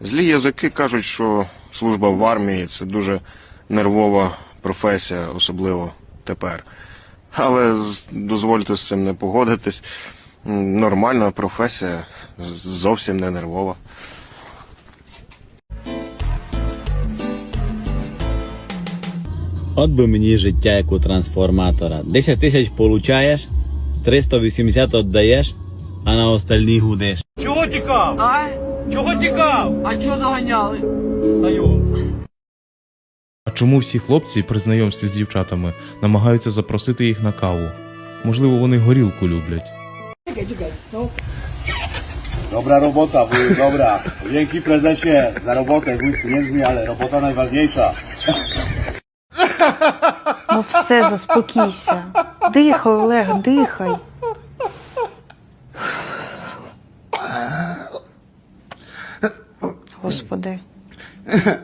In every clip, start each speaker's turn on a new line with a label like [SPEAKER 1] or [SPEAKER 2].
[SPEAKER 1] Злі язики кажуть, що служба в армії це дуже нервова професія, особливо тепер. Але дозвольте з цим не погодитись. Нормальна професія, зовсім не нервова.
[SPEAKER 2] От би мені життя як у трансформатора. 10 тисяч получаєш, 380 віддаєш, а на остальні гудиш.
[SPEAKER 3] Чого тікав?
[SPEAKER 4] А?
[SPEAKER 3] Чого тікав?
[SPEAKER 4] А чого доганяли?
[SPEAKER 3] Стою.
[SPEAKER 5] А чому всі хлопці при знайомстві з дівчатами намагаються запросити їх на каву? Можливо, вони горілку люблять.
[SPEAKER 6] Dobra robota, wuju, dobra. Dzięki prezesie za robotę, wuj z pieniędzmi, ale robota najważniejsza.
[SPEAKER 7] Ну все, заспокійся. Дихай, Олег, дихай. Господи.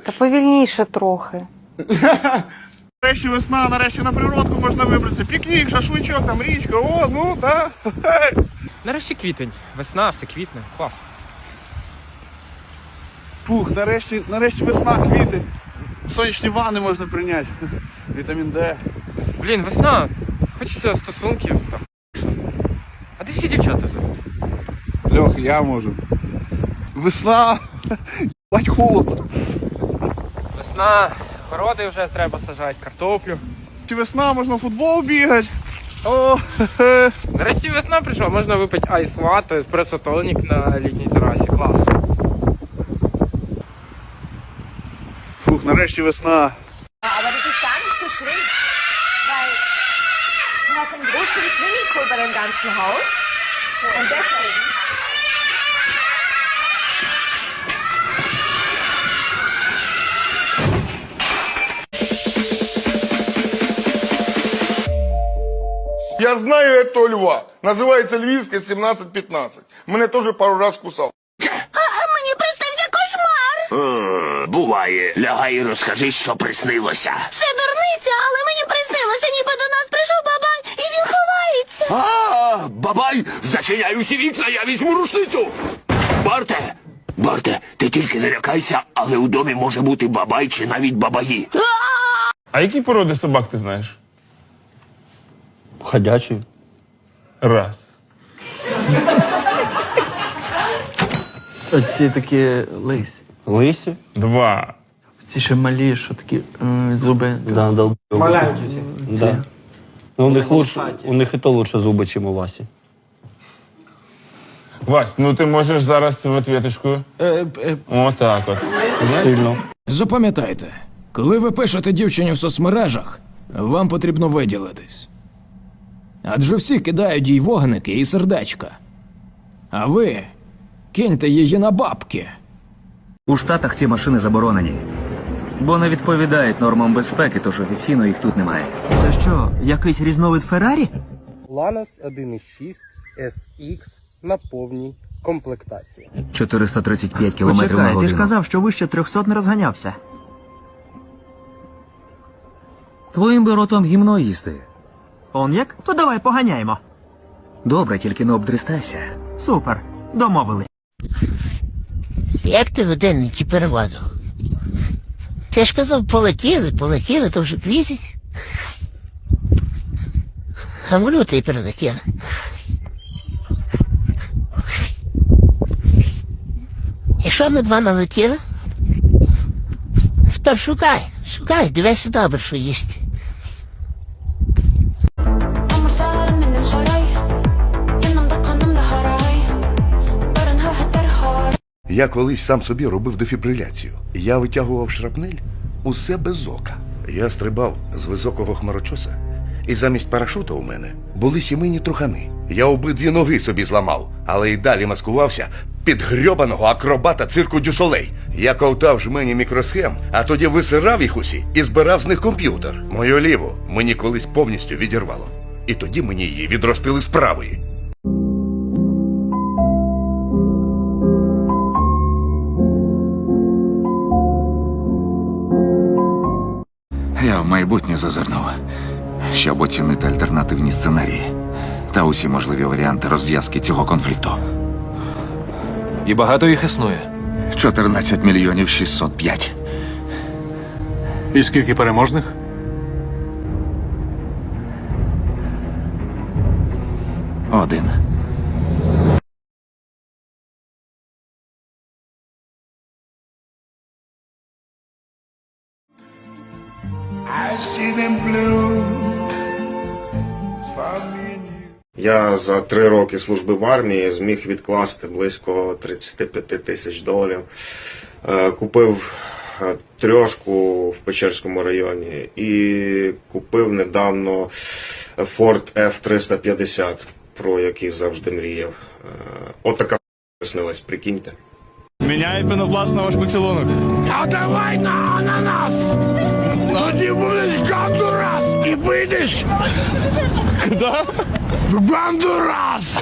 [SPEAKER 7] Та повільніше трохи.
[SPEAKER 8] Нарешті весна, нарешті на природку можна вибратися. Пікнік, шашличок, там річка, о, ну да.
[SPEAKER 3] Нарешті квітень. Весна, все квітне. Клас.
[SPEAKER 8] Фух, нарешті, нарешті весна, квіти. Сонячні ванни можна прийняти. Вітамін Д.
[SPEAKER 3] Блін, весна. Хочеться стосунків. Та хуй. А де всі дівчата взагалі?
[SPEAKER 8] Льох, я можу. Весна. Бать холодно.
[SPEAKER 3] Весна. Городи вже треба сажати, картоплю.
[SPEAKER 8] Чи весна, можна в футбол бігати. О, хе-хе.
[SPEAKER 3] Нарешті весна прийшла, можна випити айс латте, еспресо тонік на літній терасі. Клас.
[SPEAKER 8] Фух, нарешті весна.
[SPEAKER 9] Aber das ist gar nicht so schlimm, weil du hast einen großen Swimmingpool bei deinem ganzen Haus und deswegen
[SPEAKER 10] Я знаю этого льва. Называется Львивская 1715. Мене тоже пару раз кусал.
[SPEAKER 9] мені приснився кошмар.
[SPEAKER 11] Буває, лягай і розкажи, що приснилося.
[SPEAKER 9] Це дурниця, але мені приснилося, ніби до нас прийшов бабай, і він ховається.
[SPEAKER 11] А, бабай, зачиняй усі вікна, я візьму рушницю. Барте, Барте, ти тільки не лякайся, але у домі може бути бабай чи навіть бабаї.
[SPEAKER 8] А які породи собак ти знаєш?
[SPEAKER 2] Ходячий.
[SPEAKER 8] Раз.
[SPEAKER 4] Оці такі лись.
[SPEAKER 2] Лисі?
[SPEAKER 8] Два.
[SPEAKER 4] Ці ще малі, що такі е, зуби.
[SPEAKER 2] Да, дол... Да. Ну, у них лучше, у них і то лучше зуби, чим у Васі.
[SPEAKER 8] Вась, ну ти можеш зараз в ответочку. Отак от.
[SPEAKER 2] Сильно.
[SPEAKER 12] Запам'ятайте, коли ви пишете дівчині в соцмережах, вам потрібно виділитись. Адже всі кидають їй вогники і сердечка. А ви киньте її на бабки.
[SPEAKER 3] У Штатах ці машини заборонені. Бо не відповідають нормам безпеки, тож офіційно їх тут немає.
[SPEAKER 4] Це що, якийсь різновид Феррарі?
[SPEAKER 6] Ланос 1.6 SX на повній комплектації.
[SPEAKER 3] 435 кілометрів на
[SPEAKER 4] Почекай, ти ж казав, що вище 300 не розганявся.
[SPEAKER 3] Твоїм би ротом гімно їсти.
[SPEAKER 4] Он як? То давай поганяємо.
[SPEAKER 3] Добре, тільки не обдристайся.
[SPEAKER 4] Супер. Домовились.
[SPEAKER 9] Як ти годинники переводу? Ти ж казав, полетіли, полетіли, то вже квізять. А воно ти перелетіли. І що ми два налетіли? То шукай, шукай, дивися добре, що їсти.
[SPEAKER 10] Я колись сам собі робив дефібриляцію. Я витягував шрапнель усе без ока. Я стрибав з високого хмарочоса, і замість парашута у мене були сімейні трухани. Я обидві ноги собі зламав, але й далі маскувався під грьобаного акробата цирку Дюсолей. Я ковтав жмені мікросхем, а тоді висирав їх усі і збирав з них комп'ютер. Мою ліву мені колись повністю відірвало. І тоді мені її відростили з правої.
[SPEAKER 11] Я в майбутнє зазирнув, щоб оцінити альтернативні сценарії та усі можливі варіанти розв'язки цього конфлікту.
[SPEAKER 3] І багато їх існує.
[SPEAKER 13] 14 мільйонів 605.
[SPEAKER 2] І скільки переможних?
[SPEAKER 1] Я за три роки служби в армії зміг відкласти близько 35 тисяч доларів. Е, Купив е, трьошку в Печерському районі і купив недавно Ford F350, про який завжди мріяв. Е, Отака снилась, прикиньте.
[SPEAKER 14] Міняй пенопласт на ваш поцілунок.
[SPEAKER 11] А давай на! Тоді будеш Гондурас і вийдеш
[SPEAKER 14] Куда?
[SPEAKER 11] в Гондурас!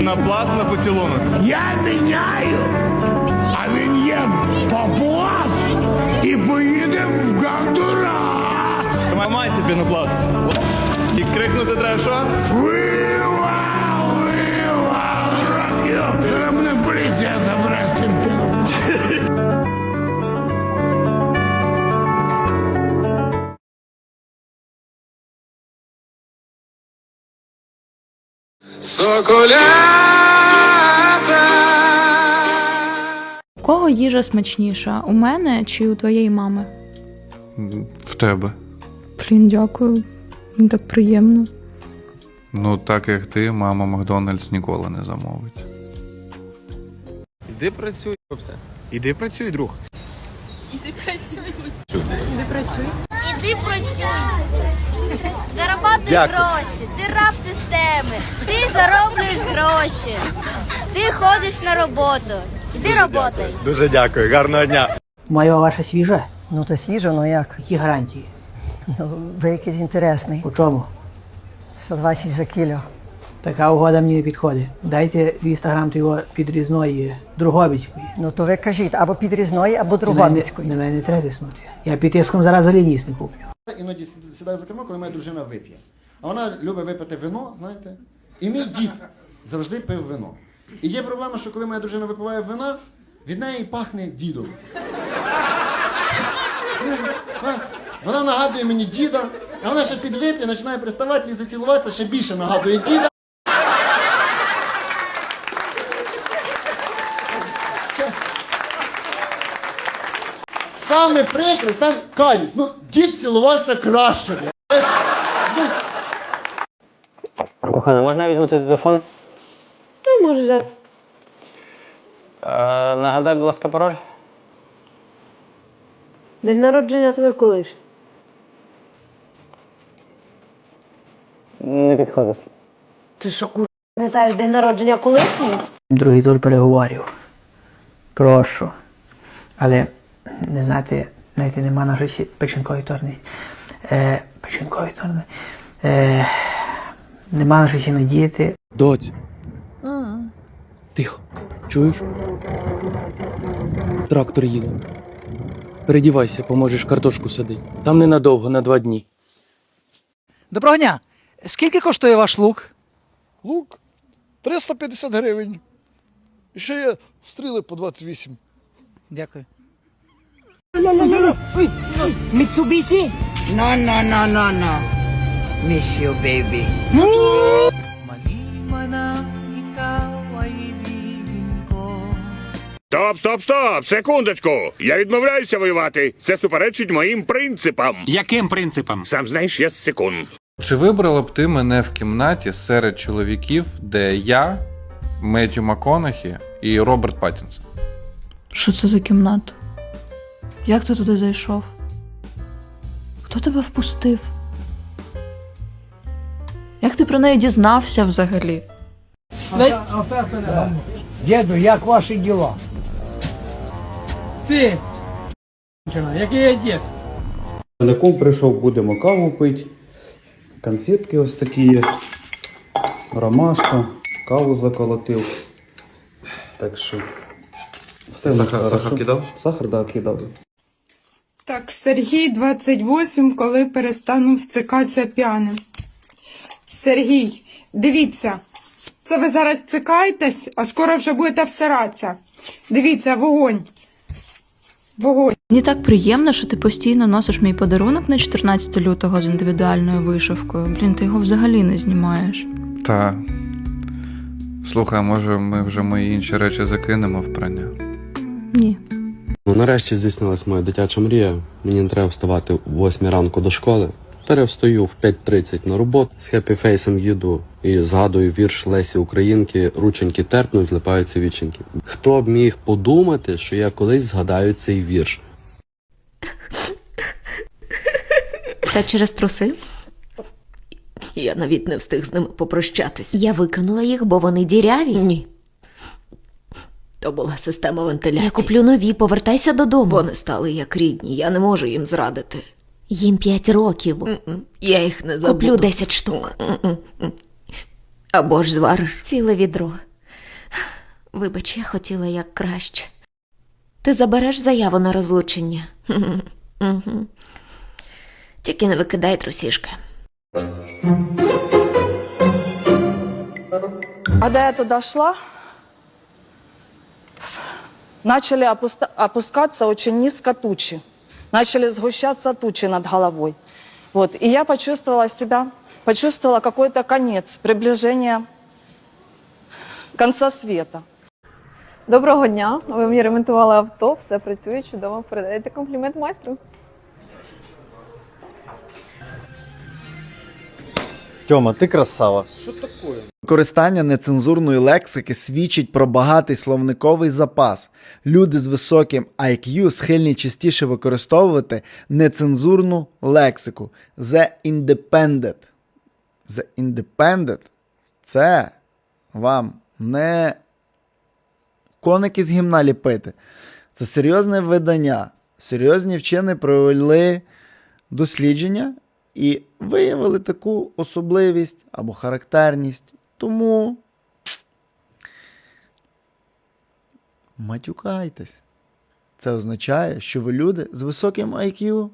[SPEAKER 14] На пласт на поцілунок.
[SPEAKER 11] Я міняю, а він є папуас і поїдемо в Гондурас!
[SPEAKER 14] Майте пенопласт. І крикнути треба що?
[SPEAKER 11] Вива! Вива! Років! Мене поліція забере
[SPEAKER 15] У кого їжа смачніша? У мене чи у твоєї мами?
[SPEAKER 16] В тебе.
[SPEAKER 15] Блін, дякую. Мені так приємно.
[SPEAKER 16] Ну, так як ти, мама Макдональдс ніколи не замовить.
[SPEAKER 14] Іди працюй, хлопця.
[SPEAKER 2] Іди працюй, друг.
[SPEAKER 17] Іди працюй. Іди працюй. Іди працюй. Заробляй
[SPEAKER 2] Дякую.
[SPEAKER 17] гроші. Ти раб системи. Ти зароблюєш гроші. Ти ходиш на роботу. Іди роботай.
[SPEAKER 2] Дуже дякую, гарного дня.
[SPEAKER 4] Моя ваша свіжа?
[SPEAKER 18] Ну, то свіжа, ну як?
[SPEAKER 4] Які гарантії?
[SPEAKER 18] Ну, ви якийсь інтересний.
[SPEAKER 4] У чому?
[SPEAKER 18] 120 за кіло.
[SPEAKER 4] Така угода мені не підходить. Дайте 200 грам його підрізної Другобицької.
[SPEAKER 18] Ну, то ви кажіть, або підрізної, або другобицької.
[SPEAKER 4] мене, на мене не треба тиснути. Я під тиском зараз залініс не куплю.
[SPEAKER 19] Іноді сідаю за кермо, коли моя дружина вип'є. А вона любить випити вино, знаєте. І мій дід завжди пив вино. І є проблема, що коли моя дружина випиває вина, від неї пахне дідом. Вона- нагадує мені діда, а вона ще підвип'є, починає приставати, лізе цілуватися, ще більше нагадує діда. Саме прикре, сам каюсь. Ну, дід цілувався краще.
[SPEAKER 20] Кохана, можна візьмути телефон?
[SPEAKER 7] Ну, може.
[SPEAKER 20] Е, нагадай, будь ласка, пароль.
[SPEAKER 7] День народження тебе коли ж?
[SPEAKER 20] Не підходить.
[SPEAKER 7] Ти що, кур... Пам'ятаєш день народження колишньої?
[SPEAKER 4] Другий тур переговорів. Прошу. Але не знати, знаєте, нема на щось печінкові торни. Е, печінкові торни. Е, нема на щось і надіяти.
[SPEAKER 21] Доць, тихо. Чуєш? Трактор їде. Передівайся, поможеш картошку садити. Там ненадовго, на два дні.
[SPEAKER 22] Доброго дня! Скільки коштує ваш лук?
[SPEAKER 23] Лук 350 гривень. І ще є стріли по 28.
[SPEAKER 22] Дякую.
[SPEAKER 24] Mitsubishi? No, no, no, no, no. Miss you, baby.
[SPEAKER 11] Стоп, стоп, стоп! Секундочку! Я відмовляюся воювати. Це суперечить моїм принципам.
[SPEAKER 2] Яким принципам?
[SPEAKER 11] Сам знаєш, я з секунд.
[SPEAKER 16] Чи вибрала б ти мене в кімнаті серед чоловіків, де я, Меттю МакКонахі і Роберт Паттінсон?
[SPEAKER 15] Що це за кімната? Як ти туди зайшов? Хто тебе впустив? Як ти про неї дізнався взагалі?
[SPEAKER 24] Деду, як ваші діла? Ти, який я дід?
[SPEAKER 25] Поляков прийшов, будемо каву пити. Конфетки ось такі є. Ромашка, каву заколотив. Так що. Все
[SPEAKER 16] Сахар- сахар кидав?
[SPEAKER 25] Сахар, да, кидав.
[SPEAKER 3] Так, Сергій 28, коли перестану стикатися п'яним. Сергій, дивіться, це ви зараз цикаєтесь, а скоро вже будете всиратися.
[SPEAKER 26] Дивіться, вогонь. Вогонь.
[SPEAKER 15] Мені так приємно, що ти постійно носиш мій подарунок на 14 лютого з індивідуальною вишивкою. Блін, ти його взагалі не знімаєш.
[SPEAKER 16] Та. Слухай, може ми вже мої інші речі закинемо в прання?
[SPEAKER 15] Ні.
[SPEAKER 25] Ну, нарешті здійснилась моя дитяча мрія. Мені не треба вставати в 8 ранку до школи. Тепер я встаю в 5.30 на роботу, з хеппі-фейсом їду і згадую вірш Лесі Українки Рученьки терпнуть, злипаються віченьки. Хто б міг подумати, що я колись згадаю цей вірш?
[SPEAKER 27] Це через труси?
[SPEAKER 7] Я навіть не встиг з ними попрощатись. Я викинула їх, бо вони діряві. Ні. То була система вентиляції.
[SPEAKER 27] Я куплю нові, повертайся додому.
[SPEAKER 7] Вони стали як рідні, я не можу їм зрадити.
[SPEAKER 27] Їм п'ять років.
[SPEAKER 7] Я їх не забуду.
[SPEAKER 27] Куплю 10 штук.
[SPEAKER 7] Або ж звариш.
[SPEAKER 27] Ціле відро. Вибач, я хотіла як краще. Ти забереш заяву на розлучення.
[SPEAKER 7] Тільки не викидай трусішки.
[SPEAKER 23] Когда я туда шла, начали опуста- опускаться очень низко тучи. Начали сгущаться тучи над головой. Вот. И я почувствовала себя, почувствовала какой-то конец, приближение конца света.
[SPEAKER 28] Доброго дня. Ви мені ремонтували авто, все працює чудово. Передаєте комплімент майстру.
[SPEAKER 29] Тьома, ти красава. Використання нецензурної лексики свідчить про багатий словниковий запас. Люди з високим IQ схильні частіше використовувати нецензурну лексику. The Independent. The Independent це вам не коники з гімна ліпити. Це серйозне видання. Серйозні вчені провели дослідження і виявили таку особливість або характерність. Тому матюкайтесь. Це означає, що ви люди з високим IQ.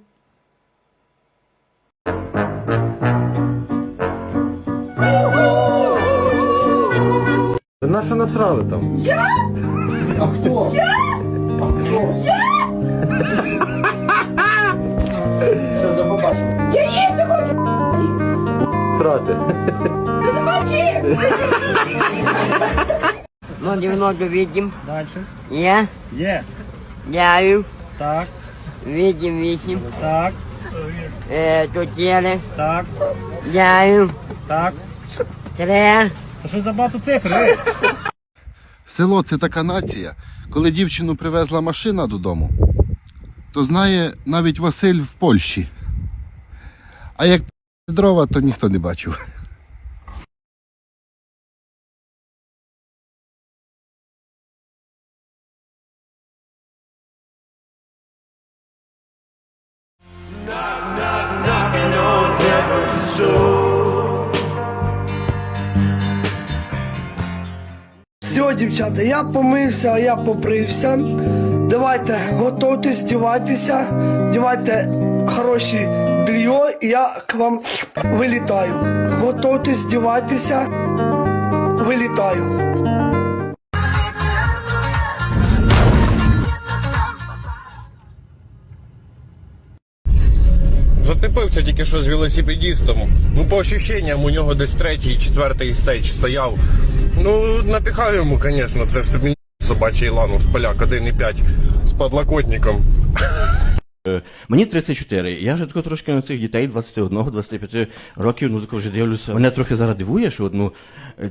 [SPEAKER 30] Наша насрали там.
[SPEAKER 23] Я?
[SPEAKER 29] А хто?
[SPEAKER 23] Я?
[SPEAKER 29] А хто?
[SPEAKER 23] Я?
[SPEAKER 29] Все, до побачення.
[SPEAKER 23] Я їсти хочу!
[SPEAKER 30] Срати.
[SPEAKER 31] Ну, немного видим.
[SPEAKER 29] Дальше.
[SPEAKER 31] Я?
[SPEAKER 29] Є.
[SPEAKER 31] Дяю.
[SPEAKER 29] Так.
[SPEAKER 31] Видим, видим.
[SPEAKER 29] Так.
[SPEAKER 31] Э, тут еле.
[SPEAKER 29] Так.
[SPEAKER 31] Дяю.
[SPEAKER 29] Так.
[SPEAKER 31] Три.
[SPEAKER 29] Що за багато цифр?
[SPEAKER 1] Село це така нація. Коли дівчину привезла машина додому, то знає навіть Василь в Польщі. А як дрова, то ніхто не бачив.
[SPEAKER 23] Дівчата, я помився, я побрився. Давайте готуйтесь, здівайтеся, вдівайте хороші белье, і я к вам вилітаю. Готуйтесь, здівайтеся, вилітаю.
[SPEAKER 30] Зацепився тільки що з велосипедістом. Ну, по ощущенням, у нього десь третій, четвертий стейдж стояв. Ну, напіхаю йому, звісно, це ж тобі собачий ланус поляк 1,5 з подлокотником.
[SPEAKER 32] Мені 34. Я вже тако трошки на цих дітей 21-25 років, ну тако вже дивлюся. Мене трохи зараз дивує, що ну,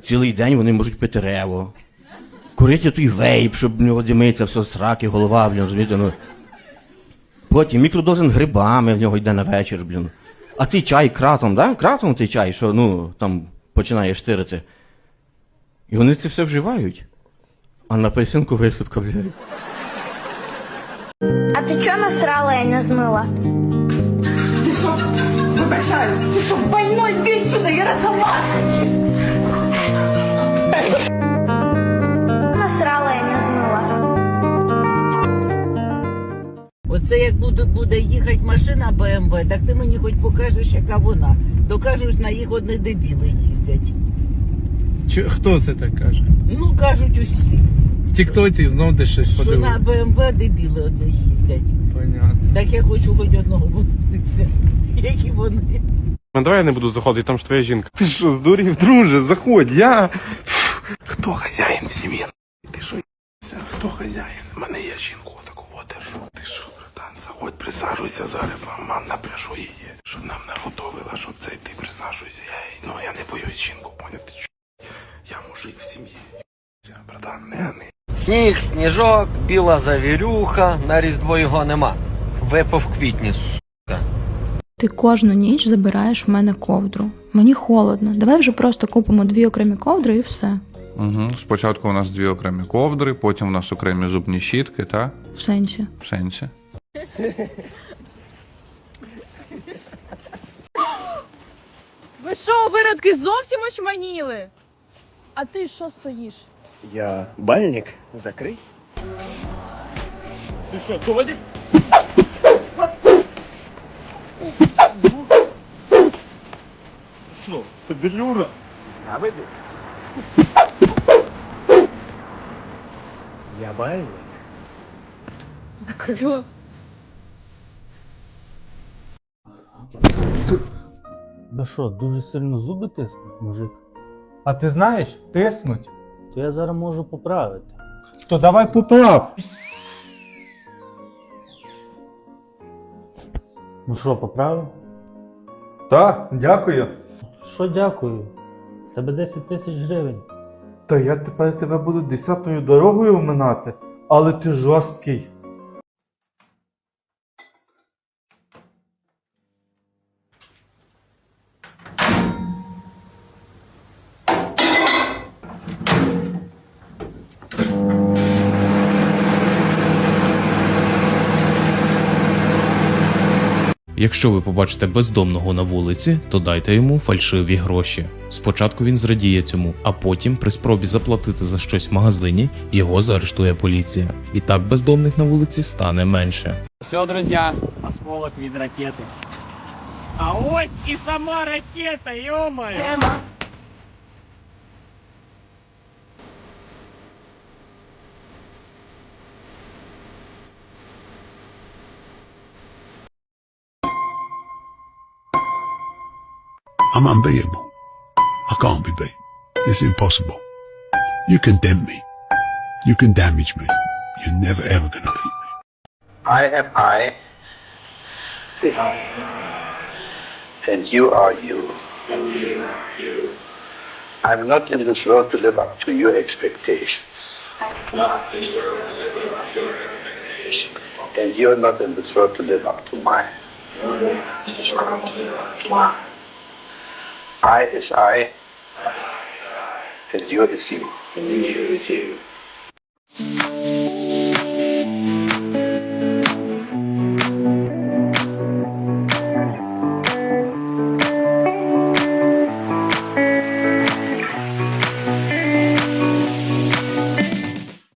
[SPEAKER 32] цілий день вони можуть пити рево. Курити той вейп, щоб в нього димиться, все сраки, голова, блін, розумієте, ну. Потім мікродозин грибами в нього йде на вечір, блін. А цей чай кратом, да? Кратом цей чай, що ну там починає штирити. І вони це все вживають. А на апельсинку висипка, блядь.
[SPEAKER 33] А ти чого насрала і не змила?
[SPEAKER 23] Ти що, вибачаю, ти що, больной, ти сюди, я розговариваю.
[SPEAKER 33] Насрала і не змила.
[SPEAKER 31] Оце як буде, буде їхати машина БМВ, так ти мені хоч покажеш, яка вона. Докажуть, на їх одні дебіли їздять.
[SPEAKER 29] Хто це так каже?
[SPEAKER 31] Ну, кажуть усі. В Тіктоці знов де щось Що на БМВ дебіли одні їздять. Понятно. Так я хочу хоч одного подивитися, які вони.
[SPEAKER 8] Ну давай я не буду заходити, там ж твоя жінка. Ти що, здурів, друже, заходь, я. Фу, Хто хазяїн в сім'ї? Ти що, ***ся? хто хазяїн? У мене є жінку отаку, от держу. Ти що, братан, заходь, присаджуйся зараз, вам мам напряжу її, щоб нам наготовила, щоб цей ти присаджуйся. Я, їй- ну, я не боюсь жінку, поняти? Ти що? Я мужик в сім'ї. Братан, не, не.
[SPEAKER 17] Сніг, сніжок, біла завірюха, на різдво його нема. Випав квітні, сука.
[SPEAKER 15] Ти кожну ніч забираєш в мене ковдру. Мені холодно. Давай вже просто купимо дві окремі ковдри і все.
[SPEAKER 16] Угу. Спочатку у нас дві окремі ковдри, потім у нас окремі зубні щітки, та?
[SPEAKER 15] В сенсі.
[SPEAKER 16] В сенсі.
[SPEAKER 9] Ви що, виродки, зовсім очманіли? А ти що стоїш?
[SPEAKER 34] Я бальник, закрий. Ти що, ковади? Що, ти делюра? Я веду. Я бальник.
[SPEAKER 9] Закрила.
[SPEAKER 35] Да що, дуже сильно зуби тиснуть, мужик? А ти знаєш, тиснуть. То я зараз можу поправити. То давай поправ. Ну що, поправив? Так, дякую. Що дякую? З тебе 10 тисяч гривень. Та я тепер тебе буду десятою дорогою оминати, але ти жорсткий.
[SPEAKER 36] Якщо ви побачите бездомного на вулиці, то дайте йому фальшиві гроші. Спочатку він зрадіє цьому, а потім, при спробі заплатити за щось в магазині, його заарештує поліція. І так бездомних на вулиці стане менше.
[SPEAKER 34] Все, друзі, осколок від ракети. А ось і сама ракета, ё-моё!
[SPEAKER 25] I'm unbeatable. I can't be beat. It's impossible. You condemn me. You can damage me. You're never ever gonna beat me.
[SPEAKER 23] I am I, and you are you. I'm not in this world to live up to your expectations. And you're not in this world to live up to mine. I is I, and you is you.